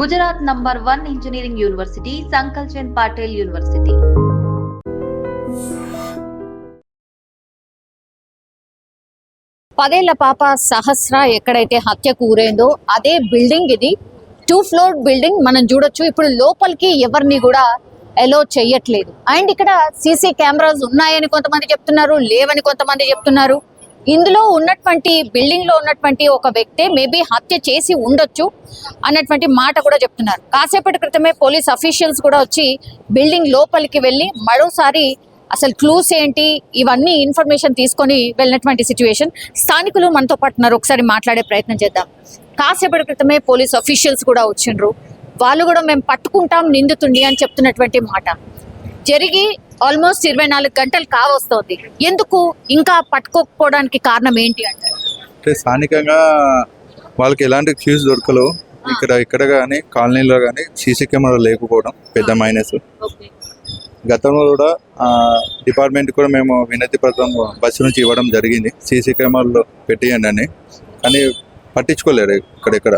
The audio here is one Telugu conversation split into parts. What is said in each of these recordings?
Gujarat number one engineering university Sankalchand Patel university. పదేళ్ళ పాప సహస్ర ఎక్కడైతే హత్యకు ఊరైందో అదే బిల్డింగ్ ఇది. టూ ఫ్లోర్ బిల్డింగ్ మనం చూడొచ్చు. ఇప్పుడు లోపలికి ఎవరిని కూడా ఎలో చేయట్లేదు. అండ్ ఇక్కడ సీసీ కెమెరాస్ ఉన్నాయని కొంతమంది చెప్తున్నారు లేవని కొంతమంది చెప్తున్నారు. ఇందులో ఉన్నటువంటి బిల్డింగ్లో ఉన్నటువంటి ఒక వ్యక్తి మేబీ హత్య చేసి ఉండొచ్చు అన్నటువంటి మాట కూడా చెప్తున్నారు. కాసేపటి క్రితమే పోలీస్ అఫీషియల్స్ కూడా వచ్చి బిల్డింగ్ లోపలికి వెళ్ళి మరోసారి అసలు క్లూస్ ఏంటి ఇవన్నీ ఇన్ఫర్మేషన్ తీసుకొని వెళ్ళినటువంటి సిచ్యువేషన్. స్థానికులు మనతో పాటు ఉన్నారు ఒకసారి మాట్లాడే ప్రయత్నం చేద్దాం. కాసేపటి క్రితమే పోలీస్ అఫీషియల్స్ కూడా వచ్చిండ్రు. వాళ్ళు కూడా మేము పట్టుకుంటాం నిందుతుండి అని చెప్తున్నటువంటి మాట. జరిగి ఆల్మోస్ట్ ఇరవై నాలుగు గంటలు కావస్తోంది. ఎందుకు? ఇంకా పట్టుకోకపోవడానికి కారణం ఏంటి అంటే స్థానికంగా వాళ్ళకి ఎలాంటి క్యూస్ దొరకలేవు. ఇక్కడ ఇక్కడ కానీ కాలనీలో కానీ సీసీ కెమెరా లేకపోవడం పెద్ద మైనస్. గతంలో కూడా డిపార్ట్మెంట్ కూడా మేము వినతి పత్రం బస్సు నుంచి ఇవ్వడం జరిగింది. సీసీ కెమెరాలు పెట్టియండి అని. కానీ పట్టించుకోలేరు ఇక్కడెక్కడ.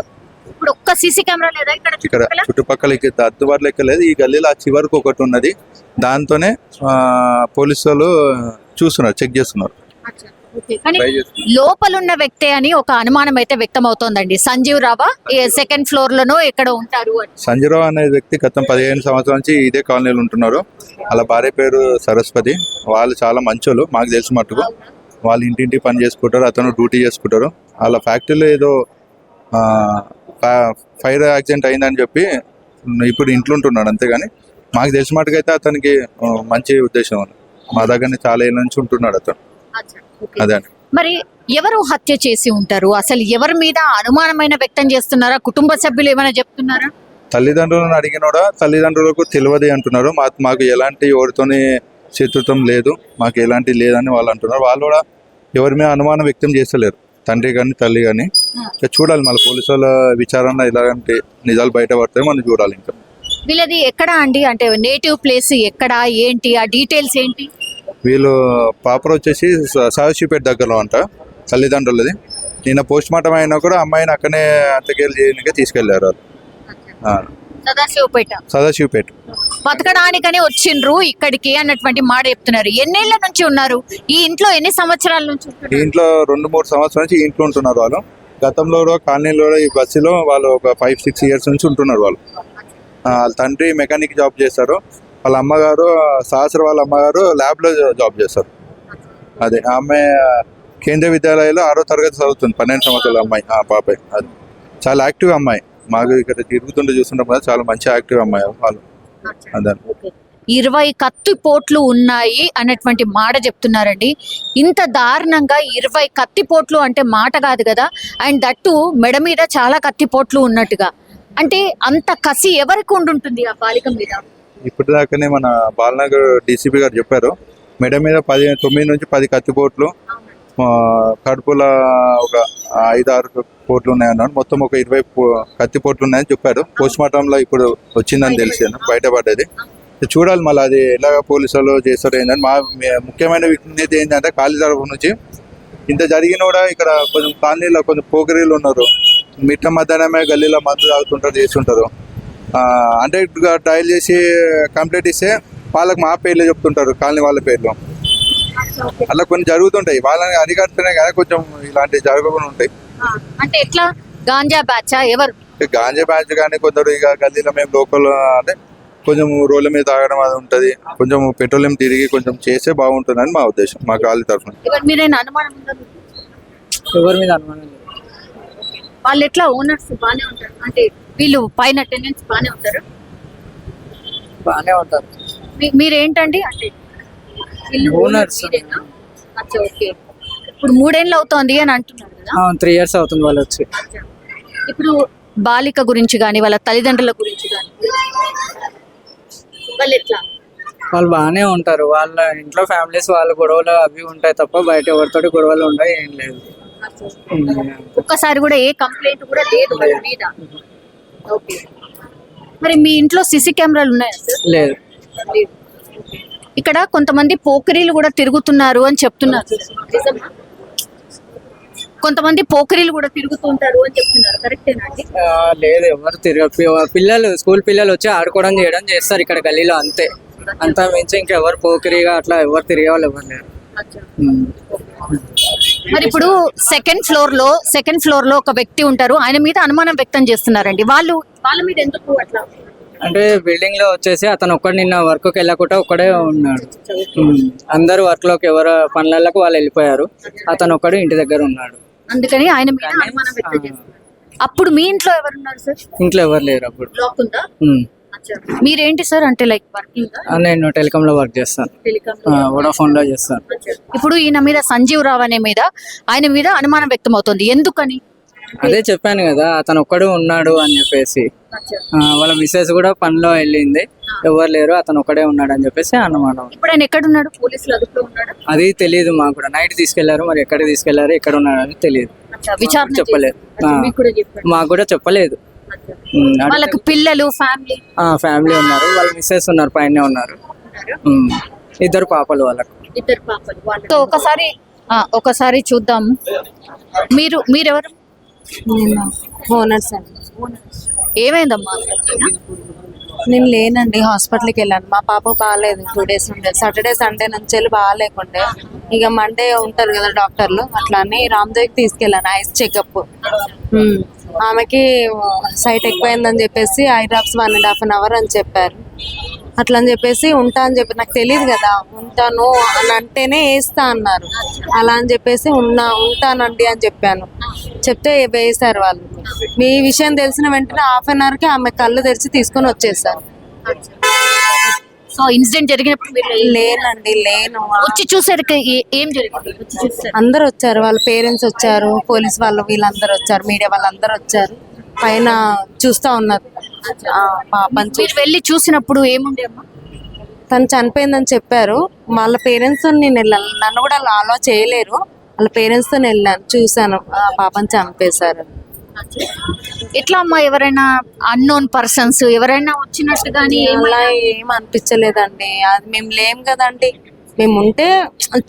ఇప్పుడు ఒక్క సీసీ కెమెరా లేదా ఇక్కడ ఇక్కడ చుట్టుపక్కల? అద్దుబాటు లెక్క లేదు. ఈ గల్లీలో ఆ చివరికి ఒకటి ఉన్నది. దాంతోనే పోలీసు వాళ్ళు చూస్తున్నారు చెక్ చేస్తున్నారు. లోపల ఉన్న వ్యక్తే అని ఒక అనుమానం అయితే వ్యక్తం అవుతోందండి సంజీవ్ రావా సెకండ్ ఫ్లోర్ లోనో ఎక్కడ ఉంటారు అని. సంజయరావు అనే వ్యక్తి గతం పదిహేను సంవత్సరాల నుంచి ఇదే కాలనీలో ఉంటున్నారు. వాళ్ళ భార్య పేరు సరస్వతి. వాళ్ళు చాలా మంచోళ్ళు మాకు తెలిసి మట్టుకు. వాళ్ళు ఇంటింటి పని చేసుకుంటారు అతను డ్యూటీ చేసుకుంటారు. వాళ్ళ ఫ్యాక్టరీలో ఏదో ఫైర్ యాక్సిడెంట్ అయిందని చెప్పి ఇప్పుడు ఇంట్లో ఉంటున్నాడు అంతేగాని మాకు తెలిసి మట్టుకు అయితే అతనికి మంచి ఉద్దేశం ఉంది మా దగ్గరనే చాలా ఏళ్ళ నుంచి ఉంటున్నాడు అతను. అదే అండి. మరి ఎవరు హత్య చేసి ఉంటారు? అసలు ఎవరి మీద అనుమానమైన వ్యక్తం చేస్తున్నారా? కుటుంబ సభ్యులు ఏమైనా చెప్తున్నారా? తల్లిదండ్రులను అడిగినోడా? తల్లిదండ్రులకు తెలియదు అంటున్నారు. మా మాకు ఎలాంటి ఎవరితోని శత్రుత్వం లేదు మాకు ఎలాంటి లేదని వాళ్ళు అంటున్నారు. వాళ్ళు కూడా ఎవరి మీద అనుమానం వ్యక్తం చేస్తలేరు. తండ్రి కానీ తల్లి కానీ ఇక చూడాలి మళ్ళీ పోలీసు వాళ్ళ విచారణ ఇలాంటి నిజాలు బయటపడతాయి మనం చూడాలి ఇంకా. వీళ్ళది ఎక్కడ అండి? అంటే నేటివ్ ప్లేస్ ఎక్కడ? ఏంటి? ఆ డీటెయిల్స్ ఏంటి? వీళ్ళు పాపర్ వచ్చేసి సాహసిపేట దగ్గరలో అంట తల్లిదండ్రులది. నిన్న పోస్ట్ మార్టం అయినా కూడా అమ్మాయిని అక్కడనే అంతకేళ్ళు చేయడానికి తీసుకెళ్ళారు వాళ్ళు. సదాశివపేట. సదాశివపేట. బతకడానికనే వచ్చిండ్రు ఇక్కడికి అన్నటువంటి మాట చెప్తున్నారు. ఎన్నేళ్ళ నుంచి ఉన్నారు? ఈ ఇంట్లో ఎన్ని సంవత్సరాల నుంచి ఈ ఉంటున్నారు ఇంట్లో రెండు మూడు సంవత్సరాల నుంచి ఈ ఇంట్లో ఉంటున్నారు వాళ్ళు. గతంలో కాలనీలో ఈ బస్సులో వాళ్ళు ఒక ఫైవ్ సిక్స్ ఇయర్స్ నుంచి ఉంటున్నారు వాళ్ళు. వాళ్ళ తండ్రి మెకానిక్ జాబ్ చేస్తారు వాళ్ళ అమ్మగారు సహస్ర వాళ్ళ అమ్మగారు ల్యాబ్లో జాబ్ చేస్తారు అదే ఆమె కేంద్రీయ విద్యాలయంలో ఆరో తరగతి చదువుతుంది. పన్నెండు సంవత్సరాల అమ్మాయి ఆ పాప. అది చాలా యాక్టివ్ అమ్మాయి. మాకు ఇక్కడ తిరుగుతుంటే చూస్తుంటాం కదా చాలా మంచి యాక్టివ్ అమ్మాయి వాళ్ళు. అదే ఇరవై కత్తి పోట్లు ఉన్నాయి అన్నటువంటి మాట చెప్తున్నారండి. ఇంత దారుణంగా ఇరవై కత్తి పోట్లు అంటే మాట కాదు కదా. అండ్ దట్టు మెడ మీద చాలా కత్తి పోట్లు ఉన్నట్టుగా. అంటే అంత కసి ఎవరికి ఉండుంటుంది ఆ బాలిక మీద? ఇప్పటిదాకానే మన బాలనగర్ డీసీపీ గారు చెప్పారు. మెడ మీద పది తొమ్మిది నుంచి పది కత్తిపోట్లు కడుపులో ఒక ఐదు ఆరు పోట్లు ఉన్నాయన్నాడు మొత్తం ఒక ఇరవై పో- కత్తిపోట్లు ఉన్నాయని చెప్పాడు పోస్ట్ మార్టంలో ఇప్పుడు వచ్చిందని తెలిసాను బయటపడ్డది. చూడాలి మళ్ళీ అది ఎలా పోలీసు వాళ్ళు చేస్తారో ఏంటంటే మా ముఖ్యమైన విజ్ఞత ఏంటంటే ఖాళీ తరపు నుంచి ఇంత జరిగిన కూడా ఇక్కడ కొంచెం కాలనీలో కొంచెం పోకరీలు ఉన్నారు. మిట్ట మధ్యాహ్నమే గల్లీలో మందు తాగుతుంటారు చేస్తుంటారు. అంటే ట్రయల్ చేసి కంప్లీట్ ఇస్తే వాళ్ళకి మా పేర్లు చెప్తుంటారు కాలనీ వాళ్ళ పేర్లు. అలా కొన్ని జరుగుతుంటాయి. వాళ్ళని అరికడుతూనే కదా కొంచెం ఇలాంటివి జరగకుండా ఉంటాయి. అంటే ఎట్లా? గాంజా బ్యాచా? ఎవరు? గాంజా బ్యాచ్ కానీ కొందరు ఇక గల్లీలో మేము లోకల్ అంటే కొంచెం రోడ్ల మీద తాగడం అది ఉంటుంది. కొంచెం పెట్రోలియం తిరిగి కొంచెం చేస్తే బాగుంటుందని మా ఉద్దేశం మా కాలనీ తరఫున. ఎవరి మీరైనా అనుమానం ఉందా మీకు? ఎవరి మీద అనుమానం వాళ్ళు ఎట్లా ఓనర్స్ బాగానే ఉంటారు? అంటే వీళ్ళు పైన టెనెంట్స్ బాగానే ఉంటారు? బాగానే ఉంటారు. మీ- మీరేంటండి? అంటే ఇల్లు Owners. మీరేనా? అచ్చా ఓకే. ఇప్పుడు మూడేళ్ళు అవుతోంది అని అంటున్నారు కదా? త్రీ ఇయర్స్ అవుతుంది వాళ్ళు వచ్చి. ఇప్పుడు బాలిక గురించి కానీ వాళ్ళ తల్లిదండ్రుల గురించి కానీ వాళ్ళు ఎట్లా? వాళ్ళు బాగానే ఉంటారు. వాళ్ళ ఇంట్లో ఫ్యామిలీస్ వాళ్ళ గొడవలు అవి ఉంటాయి తప్ప బయట ఎవరితోటి గొడవలు ఉంటాయి ఏం లేదు. ఒక్కసారి కూడా ఏ కంప్లైంట్ కూడా లేదు వాళ్ళ మీద. ఓకే. మరి మీ ఇంట్లో సిసి కెమెరాలు ఉన్నాయా సార్ లేదు. లేదు. ఇక్కడ కొంతమంది పోకిరీలు కూడా తిరుగుతున్నారు అని చెప్తున్నారు? కొంతమంది పోకరీలు కూడా తిరుగుతుంటారు అని చెప్తున్నారు. కరెక్టేనా అండి? లేదు ఎవరు తిరగ పిల్లలు స్కూల్ పిల్లలు వచ్చి ఆడుకోవడం చేయడం చేస్తారు ఇక్కడ గల్లీలో అంతే. అంతా మించి ఇంకెవరు పోకిరిగా అట్లా ఎవరు తిరిగే వాళ్ళు ఎవరు లేరు. మరి ఇప్పుడు సెకండ్ ఫ్లోర్లో సెకండ్ ఫ్లోర్లో ఒక వ్యక్తి ఉంటారు. ఆయన మీద అనుమానం వ్యక్తం చేస్తున్నారండి. వాళ్ళు వాళ్ళ మీద ఎందుకు అట్లా? అంటే బిల్డింగ్లో వచ్చేసి అతను ఒక్కడు నిన్న వర్క్కి వెళ్ళకుండా ఒక్కడే ఉన్నాడు. అందరూ వర్క్లోకి ఎవరు పనులకు వాళ్ళు వెళ్ళిపోయారు. అతను ఒక్కడు ఇంటి దగ్గర ఉన్నాడు. అందుకని ఆయన మీద అనుమానం వ్యక్తం చేస్తున్నారు. అప్పుడు మీ ఇంట్లో ఎవరున్నారు సార్ ఇంట్లో ఎవరు లేరు అప్పుడు. లాక్ ఉందా? ఉమ్. మీరేంటి సార్ అంటే లైక్ వర్కింగ్ ఆ, నేను టెలికామ్లో వర్క్ చేస్తాను. వోడాఫోన్లో చేస్తాను. ఇప్పుడు ఈయన మీద సంజీవ్ రావు అనే మీద ఆయన మీద అనుమానం వ్యక్తం అవుతుంది ఎందుకని? అదే చెప్పాను కదా అతను ఒక్కడు ఉన్నాడు అని చెప్పేసి. వాళ్ళ మిస్సెస్ కూడా పనిలో వెళ్ళింది. ఎవరు లేరు అతను ఒక్కడే ఉన్నాడు అని చెప్పేసి అనుమానం ఇప్పుడు ఆయన ఎక్కడున్నాడు? పోలీసులు అదుపులో ఉన్నాడు? అది తెలియదు మాకు కూడా. నైట్ తీసుకెళ్ళారు మరి ఎక్కడికి తీసుకెళ్ళారు ఎక్కడ ఉన్నాడు అని తెలియదు విచారణ చెప్పలేదు. మీకు కూడా చెప్పలేదు. వాళ్ళకి పిల్లలు ఫ్యామిలీ ఆ ఫ్యామిలీ ఉన్నారు. వాళ్ళ మిస్సెస్ ఉన్నారు పైన ఉన్నారు. ఇద్దరు పాపలు వాళ్ళకు. ఇద్దరు పాపలు ఒకసారి ఒకసారి చూద్దాం. మీరు మీరెవరు? ఓనర్స్ అండి ఏమైందమ్మా? నేను లేనండి హాస్పిటల్కి వెళ్ళాను. మా పాప బాగాలేదు టూ డేస్ ఉండే. సాటర్డే సండే నుంచి వెళ్ళి బాగాలేకుండే. ఇక మండే ఉంటారు కదా డాక్టర్లు అట్లా అని రామ్దేవ్కి తీసుకెళ్ళాను ఐస్ చెకప్. ఆమెకి సైట్ ఎక్కువైందని చెప్పేసి eye drops one and half an hour అని చెప్పారు. అట్లా అని చెప్పేసి ఉంటా అని చెప్పి నాకు తెలియదు కదా ఉంటాను అని అంటేనే వేస్తా అన్నారు. అలా అని చెప్పేసి ఉన్నా ఉంటానండి అని చెప్పాను. చెప్తే వేశారు వాళ్ళు. మీ విషయం తెలిసిన వెంటనే హాఫ్ అన్ అవర్కి ఆమె కళ్ళు తెరిచి తీసుకొని వచ్చేసారు. సో ఇన్సిడెంట్ జరిగినప్పుడు లేనండి లేను. వచ్చి చూసేది ఏం జరిగింది? చూసారు అందరు వచ్చారు వాళ్ళ పేరెంట్స్ వచ్చారు పోలీస్ వాళ్ళు వీళ్ళందరూ వచ్చారు మీడియా వాళ్ళందరూ వచ్చారు. పైన చూస్తా ఉన్నారు. పాపని మీరు వెళ్ళి చూసినప్పుడు ఏముండే అమ్మా? తను చనిపోయిందని చెప్పారు. వాళ్ళ పేరెంట్స్ నేను వెళ్ళాను నన్ను కూడా అలా అలో చేయలేరు. వాళ్ళ పేరెంట్స్తో వెళ్ళాను. చూశాను. ఆ పాపని చంపేశారు. ఎట్లా అమ్మా ఎవరైనా అన్నోన్ పర్సన్స్ ఎవరైనా వచ్చినట్టు కానీ అలా ఏం అనిపించలేదండి. అది మేము లేం కదండి. మేము ఉంటే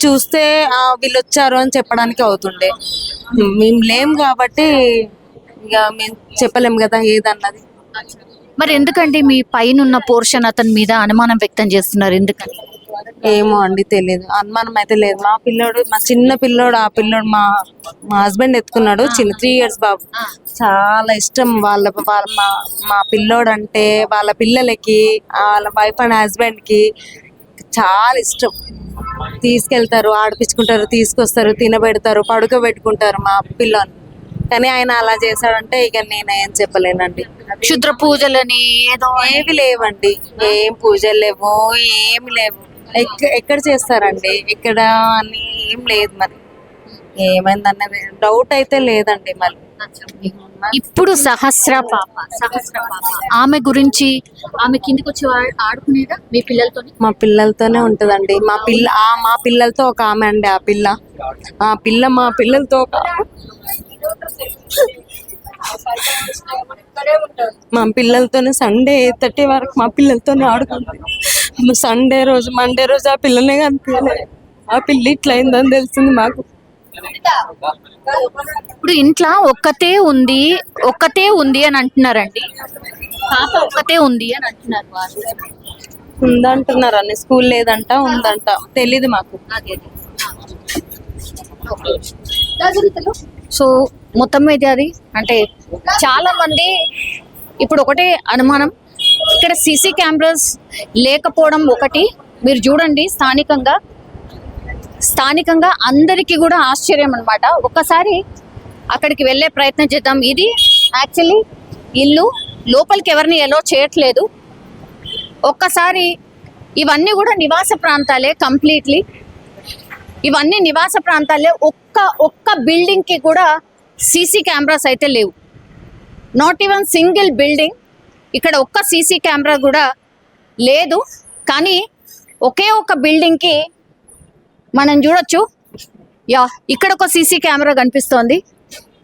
చూస్తే ఆ, వీళ్ళు వచ్చారు అని చెప్పడానికి అవుతుండే. మేము లేం కాబట్టి ఇక మేము చెప్పలేం కదా ఏదన్నది. మరి ఎందుకండి మీ పైన ఉన్న పోర్షన్ అతని మీద అనుమానం వ్యక్తం చేస్తున్నారు? ఎందుకని? ఏమో అండి తెలియదు అనుమానం అయితే లేదు. మా పిల్లోడు మా చిన్న పిల్లోడు ఆ పిల్లోడు మా మా హస్బెండ్ ఎత్తుకున్నాడు. చిన్న త్రీ ఇయర్స్ బాబు. చాలా ఇష్టం వాళ్ళ వాళ్ళ మా మా పిల్లోడు అంటే వాళ్ళ పిల్లలకి వాళ్ళ వైఫ్ అండ్ హస్బెండ్కి చాలా ఇష్టం. తీసుకెళ్తారు ఆడిపించుకుంటారు తీసుకొస్తారు తినబెడతారు పడుకోబెట్టుకుంటారు మా పిల్లోని. కానీ ఆయన అలా చేశాడంటే ఇక నేను ఏం చెప్పలేనండి. క్షుద్ర పూజలని ఏదో ఏవి లేవండి. ఏం పూజలు లేవు ఏమి లేవు. ఎక్క- ఎక్కడ చేస్తారండి? ఎక్కడ అని ఏం లేదు మరి. ఏమైందన్నది డౌట్ అయితే లేదండి మరి. ఇప్పుడు సహస్ర పాప సహస్ర పాప. ఆమె గురించి ఆమె కిందికి వచ్చి ఆడుకునేదా? మీ పిల్లలతో మా పిల్లలతోనే ఉంటదండి. మా పిల్ల ఆ మా పిల్లలతో ఒక ఆమె అండి ఆ పిల్ల. ఆ పిల్ల మా పిల్లలతో ఒక ఆమె. మా పిల్లలతోనే సండే థర్టీ వరకు మా పిల్లలతోనే ఆడుకుంటుంది సండే రోజు మండే రోజు ఆ పిల్లనే కనిపించలే. ఆ పిల్ల ఇట్లా అయిందని తెలిసింది మాకు. ఇప్పుడు ఇంట్లో ఒక్కతే ఉంది ఒక్కతే ఉంది అని అంటున్నారండి. పాప ఒక్కతే ఉంది అని అంటున్నారు వాళ్ళు. ఉందంటున్నారు అన్ని. స్కూల్ లేదంట ఉందంట. తెలీదు మాకు. సో మొత్తం మీద అది. అంటే చాలా మంది ఇప్పుడు ఒకటే అనుమానం. ఇక్కడ సీసీ కెమెరాస్ లేకపోవడం ఒకటి. మీరు చూడండి స్థానికంగా. స్థానికంగా అందరికీ కూడా ఆశ్చర్యం అనమాట ఒక్కసారి అక్కడికి వెళ్ళే ప్రయత్నం చేద్దాం. ఇది యాక్చువల్లీ ఇల్లు లోపలికి ఎవరిని ఎలా చేయట్లేదు. ఒక్కసారి ఇవన్నీ కూడా నివాస ప్రాంతాలే కంప్లీట్లీ. ఇవన్నీ నివాస ప్రాంతాల్లో ఒక్క ఒక్క బిల్డింగ్కి కూడా సీసీ కెమెరాస్ అయితే లేవు. నాట్ ఈవెన్ సింగిల్ బిల్డింగ్ ఇక్కడ ఒక్క సీసీ కెమెరా కూడా లేదు. కానీ ఒకే ఒక బిల్డింగ్కి మనం చూడొచ్చు. యా ఇక్కడ ఒక సీసీ కెమెరా కనిపిస్తోంది.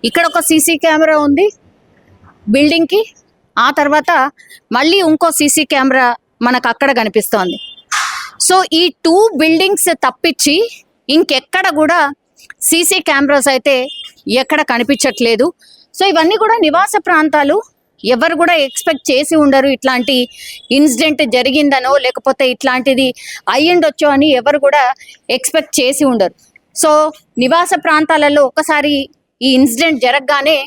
ఇక్కడ ఒక సీసీ కెమెరా ఉంది బిల్డింగ్కి ఆ తర్వాత మళ్ళీ ఇంకో సీసీ కెమెరా మనకు అక్కడ కనిపిస్తోంది. సో ఈ టూ బిల్డింగ్స్ తప్పించి ఇంకెక్కడ కూడా సీసీ కెమెరాస్ అయితే ఎక్కడ కనిపించట్లేదు. సో ఇవన్నీ కూడా నివాస ప్రాంతాలు. ఎవరు కూడా ఎక్స్పెక్ట్ చేసి ఉండరు ఇట్లాంటి ఇన్సిడెంట్ జరిగిందనో లేకపోతే ఇట్లాంటిది అయ్యిండొచ్చో అని ఎవరు కూడా ఎక్స్పెక్ట్ చేసి ఉండరు. సో నివాస ప్రాంతాలలో ఒకసారి ఈ ఇన్సిడెంట్ జరగగానే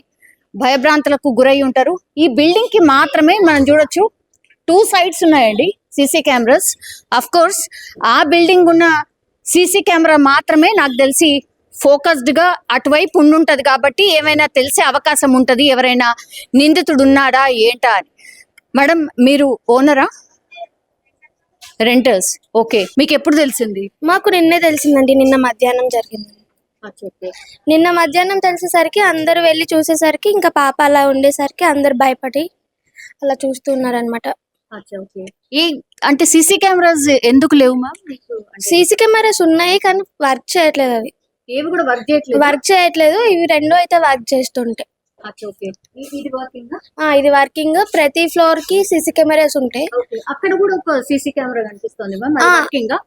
భయభ్రాంతులకు గురై ఉంటారు. ఈ బిల్డింగ్కి మాత్రమే మనం చూడొచ్చు. టూ సైడ్స్ ఉన్నాయండి సీసీ కెమెరాస్. అఫ్ కోర్స్ ఆ బిల్డింగ్ ఉన్న సీసీ కెమెరా మాత్రమే నాకు తెలిసి ఫోకస్డ్గా అటువైపు ఉండుంటది కాబట్టి ఏమైనా తెలిసే అవకాశం ఉంటది. ఎవరైనా నిందితుడు ఉన్నాడా ఏంటా అని. మేడం మీరు ఓనరా? రెంటర్స్. ఓకే. మీకు ఎప్పుడు తెలిసింది? మాకు నిన్నే తెలిసిందండి. నిన్న మధ్యాహ్నం జరిగింది. నిన్న మధ్యాహ్నం తెలిసేసరికి అందరూ వెళ్ళి చూసేసరికి ఇంకా పాప అలా ఉండేసరికి అందరు భయపడి అలా చూస్తున్నారు అనమాట ఈ అంటే సీసీ కెమెరాస్ ఎందుకు లేవు మ్యామ్? సీసీ కెమెరాస్ ఉన్నాయి కానీ వర్క్ చేయట్లేదు అవి. ఏవి కూడా వర్క్ చేయట్లేదు? వర్క్ చేయట్లేదు ఇవి రెండు అయితే వర్క్ చేస్తుంటాయి. ఇది వర్కింగ్? ప్రతి ఫ్లోర్కి సీసీ కెమెరాస్ ఉంటాయి. అక్కడ కూడా ఒక సీసీ కెమెరా కనిపిస్తుంది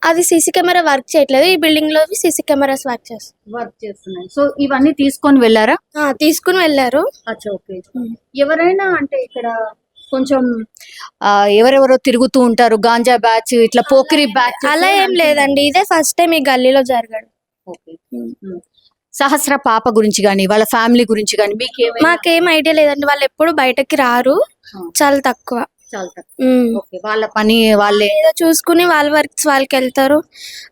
అది సీసీ కెమెరా వర్క్ చేయట్లేదు. ఈ బిల్డింగ్లో సీసీ కెమెరాస్ వర్క్ చేస్తాయి. వర్క్ చేస్తున్నాయి. సో ఇవన్నీ తీసుకొని వెళ్ళారా? తీసుకుని వెళ్ళారు. ఎవరైనా అంటే ఇక్కడ కొంచెం ఎవరెవరో తిరుగుతూ ఉంటారు. గాంజా బ్యాచ్ ఇట్లా పోకిరి బ్యాచ్ అలా ఏం లేదండి. ఇదే ఫస్ట్ టైం ఈ గల్లీలో జరగడు. సహస్ర పాప గురించి కానీ వాళ్ళ ఫ్యామిలీ గురించి కానీ మీకు మాకేం ఐడియా లేదండి. వాళ్ళు ఎప్పుడు బయటకి రారు. చాలా తక్కువ. వాళ్ళ పని వాళ్ళే ఏదో చూసుకుని వాళ్ళ వర్క్స్ వాళ్ళకి వెళ్తారు.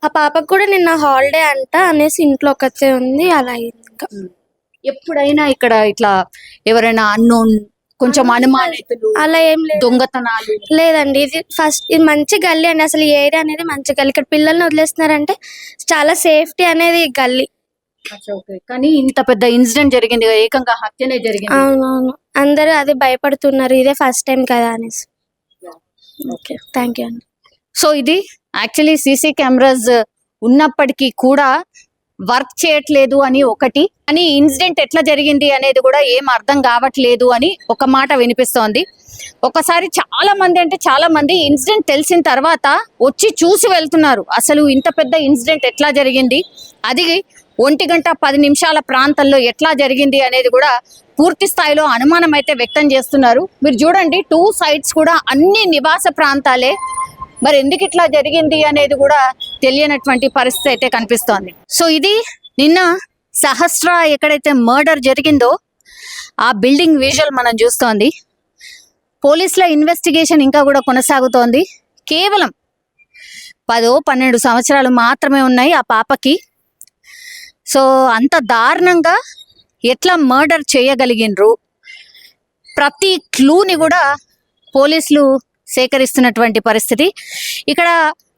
ఆ పాపకు కూడా నిన్న హాలిడే అంట అనేసి ఇంట్లో ఒకతే ఉంది. అలా అయింది ఇంకా. ఎప్పుడైనా ఇక్కడ ఇట్లా ఎవరైనా అన్నోన్ కొంచెం అనుమానితులు అలా ఏం లేదు. దొంగతనాలు. లేదండి ఇది ఫస్ట్ ఇది మంచి గల్లీ అండి. అసలు ఈ ఏరియా అనేది మంచి గల్లీ. ఇక్కడ పిల్లల్ని వదిలేస్తున్నారంటే చాలా సేఫ్టీ అనేది ఈ గల్లీ. కానీ ఇంత పెద్ద ఇన్సిడెంట్ జరిగింది ఏకంగా హత్యనే జరిగింది. అవునవును. అందరూ అదే భయపడుతున్నారు. ఇదే ఫస్ట్ టైం కదా అనేసి. ఓకే. థ్యాంక్ యూ అండి. సో ఇది యాక్చువల్లీ సీసీ కెమెరాస్ ఉన్నప్పటికీ కూడా వర్క్ చేయట్లేదు అని ఒకటి అని ఇన్సిడెంట్ ఎట్లా జరిగింది అనేది కూడా ఏం అర్థం కావట్లేదు అని ఒక మాట వినిపిస్తోంది. ఒకసారి చాలా మంది అంటే చాలా మంది ఇన్సిడెంట్ తెలిసిన తర్వాత వచ్చి చూసి వెళ్తున్నారు. అసలు ఇంత పెద్ద ఇన్సిడెంట్ ఎట్లా జరిగింది? అది ఒంటి గంట పది నిమిషాల ప్రాంతంలో ఎట్లా జరిగింది అనేది కూడా పూర్తి స్థాయిలో అనుమానం అయితే వ్యక్తం చేస్తున్నారు. మీరు చూడండి టూ సైడ్స్ కూడా అన్ని నివాస ప్రాంతాలే. మరి ఎందుకు ఇట్లా జరిగింది అనేది కూడా తెలియనటువంటి పరిస్థితి అయితే కనిపిస్తోంది. సో ఇది నిన్న సహస్ర ఎక్కడైతే మర్డర్ జరిగిందో ఆ బిల్డింగ్ విజువల్ మనం చూస్తోంది. పోలీసుల ఇన్వెస్టిగేషన్ ఇంకా కూడా కొనసాగుతోంది. కేవలం పదో పన్నెండు సంవత్సరాలు మాత్రమే ఉన్నాయి ఆ పాపకి. సో అంత దారుణంగా ఎట్లా మర్డర్ చేయగలిగినరు ప్రతి క్లూని కూడా పోలీసులు సేకరిస్తున్నటువంటి పరిస్థితి. ఇక్కడ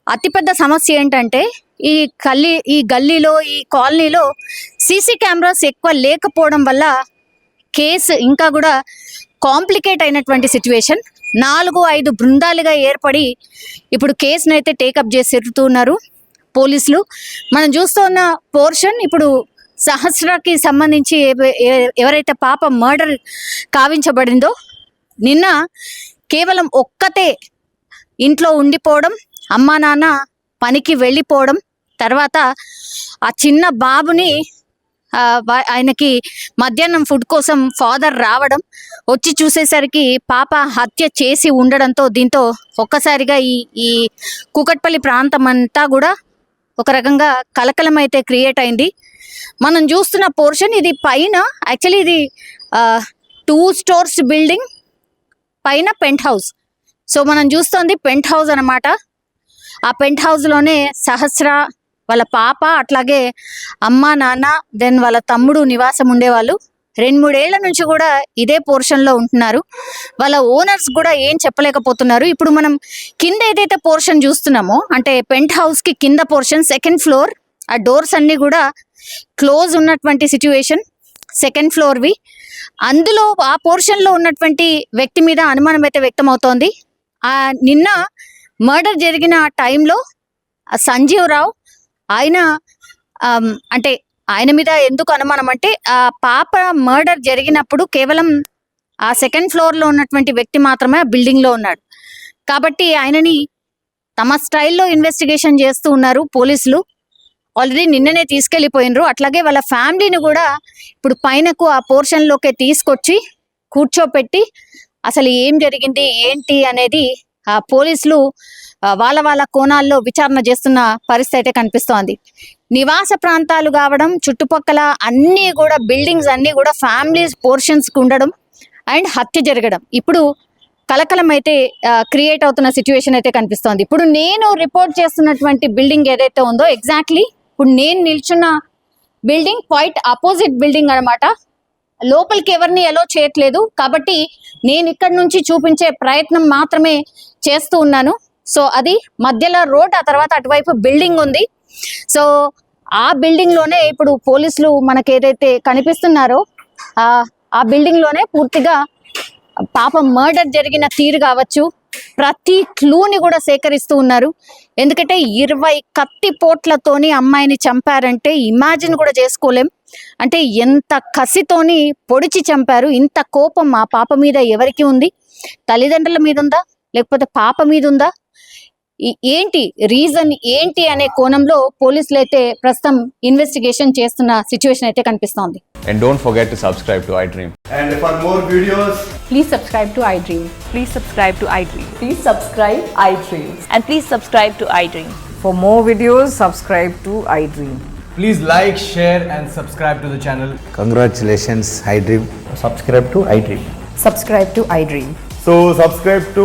అతిపెద్ద సమస్య ఏంటంటే ఈ కల్లీ ఈ గల్లీలో ఈ కాలనీలో సీసీ కెమెరాస్ ఎక్కువ లేకపోవడం వల్ల కేసు ఇంకా కూడా కాంప్లికేట్ అయినటువంటి సిచ్యువేషన్. నాలుగు ఐదు బృందాలుగా ఏర్పడి ఇప్పుడు కేసును అయితే టేకప్ చేసి తిరుగుతున్నారు పోలీసులు. మనం చూస్తున్న పోర్షన్ ఇప్పుడు సహస్రకి సంబంధించి ఎవరైతే పాప మర్డర్ కావించబడిందో నిన్న కేవలం ఒక్కతే ఇంట్లో ఉండిపోవడం అమ్మా నాన్న పనికి వెళ్ళిపోవడం తర్వాత ఆ చిన్న బాబుని ఆయనకి మధ్యాహ్నం ఫుడ్ కోసం ఫాదర్ రావడం వచ్చి చూసేసరికి పాప హత్య చేసి ఉండడంతో దీంతో ఒక్కసారిగా ఈ ఈ కూకట్పల్లి ప్రాంతం అంతా కూడా ఒక రకంగా కలకలం అయితే క్రియేట్ అయింది. మనం చూస్తున్న పోర్షన్ ఇది పైన యాక్చువల్లీ ఇది టూ స్టోర్స్ బిల్డింగ్ పైన పెంట్ హౌస్. సో మనం చూస్తోంది పెంట్ హౌస్ అనమాట ఆ పెంట్ హౌస్లోనే సహస్ర వాళ్ళ పాప అట్లాగే అమ్మ నాన్న దెన్ వాళ్ళ తమ్ముడు నివాసం ఉండేవాళ్ళు. రెండు మూడేళ్ళ నుంచి కూడా ఇదే పోర్షన్లో ఉంటున్నారు. వాళ్ళ ఓనర్స్ కూడా ఏం చెప్పలేకపోతున్నారు. ఇప్పుడు మనం కింద ఏదైతే పోర్షన్ చూస్తున్నామో అంటే పెంట్ హౌస్కి కింద పోర్షన్ సెకండ్ ఫ్లోర్ ఆ డోర్స్ అన్నీ కూడా క్లోజ్ ఉన్నటువంటి సిచ్యువేషన్ సెకండ్ ఫ్లోర్వి అందులో ఆ పోర్షన్లో ఉన్నటువంటి వ్యక్తి మీద అనుమానం అయితే వ్యక్తమవుతోంది. ఆ నిన్న మర్డర్ జరిగిన ఆ టైంలో ఆ సంజీవ్ రావు ఆయన అంటే ఆయన మీద ఎందుకు అనుమానం అంటే ఆ పాప మర్డర్ జరిగినప్పుడు కేవలం ఆ సెకండ్ ఫ్లోర్లో ఉన్నటువంటి వ్యక్తి మాత్రమే ఆ బిల్డింగ్లో ఉన్నాడు. కాబట్టి ఆయనని తమ స్టైల్లో ఇన్వెస్టిగేషన్ చేస్తూ ఉన్నారు పోలీసులు. ఆల్రెడీ నిన్ననే తీసుకెళ్ళిపోయినరు అట్లాగే వాళ్ళ ఫ్యామిలీని కూడా ఇప్పుడు పైనకు ఆ పోర్షన్లోకి తీసుకొచ్చి కూర్చోపెట్టి అసలు ఏం జరిగింది ఏంటి అనేది పోలీసులు వాళ్ళ వాళ్ళ కోణాల్లో విచారణ చేస్తున్న పరిస్థితి అయితే కనిపిస్తోంది. నివాస ప్రాంతాలు కావడం చుట్టుపక్కల అన్నీ కూడా బిల్డింగ్స్ అన్నీ కూడా ఫ్యామిలీస్ పోర్షన్స్ ఉండడం అండ్ హత్య జరగడం. ఇప్పుడు కలకలం అయితే క్రియేట్ అవుతున్న సిచ్యువేషన్ అయితే కనిపిస్తోంది. ఇప్పుడు నేను రిపోర్ట్ చేస్తున్నటువంటి బిల్డింగ్ ఏదైతే ఉందో ఎగ్జాక్ట్లీ ఇప్పుడు నేను నిల్చున్న బిల్డింగ్ క్వైట్ అపోజిట్ బిల్డింగ్ అన్నమాట. లోపలికి ఎవరిని ఎలో చేయట్లేదు. కాబట్టి నేను ఇక్కడ నుంచి చూపించే ప్రయత్నం మాత్రమే చేస్తూ ఉన్నాను. సో అది మధ్యలో రోడ్ ఆ తర్వాత అటువైపు బిల్డింగ్ ఉంది. సో ఆ బిల్డింగ్లోనే ఇప్పుడు పోలీసులు మనకి ఏదైతే కనిపిస్తున్నారో ఆ ఆ బిల్డింగ్లోనే పూర్తిగా పాపం మర్డర్ జరిగిన తీరు కావచ్చు ప్రతి క్లూని కూడా సేకరిస్తూ ఉన్నారు. ఎందుకంటే ఇరవై కత్తి పోట్లతోని అమ్మాయిని చంపారంటే ఇమాజిన్ కూడా చేసుకోలేం. అంటే ఎంత కసితోని పొడిచి చంపారు ఇంత కోపం ఆ పాప మీద ఎవరికి ఉంది? తల్లిదండ్రుల మీద ఉందా? లేకపోతే పాప మీద ఉందా ఏంటి రీజన్ ఏంటి అనే కోణంలో పోలీసులు అయితే ప్రస్తుతం ఇన్వెస్టిగేషన్ చేస్తున్న సిచ్యువేషన్ అయితే కనిపిస్తోంది And don't forget to subscribe to iDream. And for more videos, Please subscribe to iDream. Please subscribe to iDream. Please subscribe iDream. And please subscribe to iDream. For more videos, subscribe to iDream. please like, share, and subscribe to the channel. Congratulations, iDream. Subscribe to iDream. Subscribe to iDream. So, subscribe to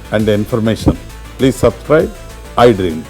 and information please subscribe iDream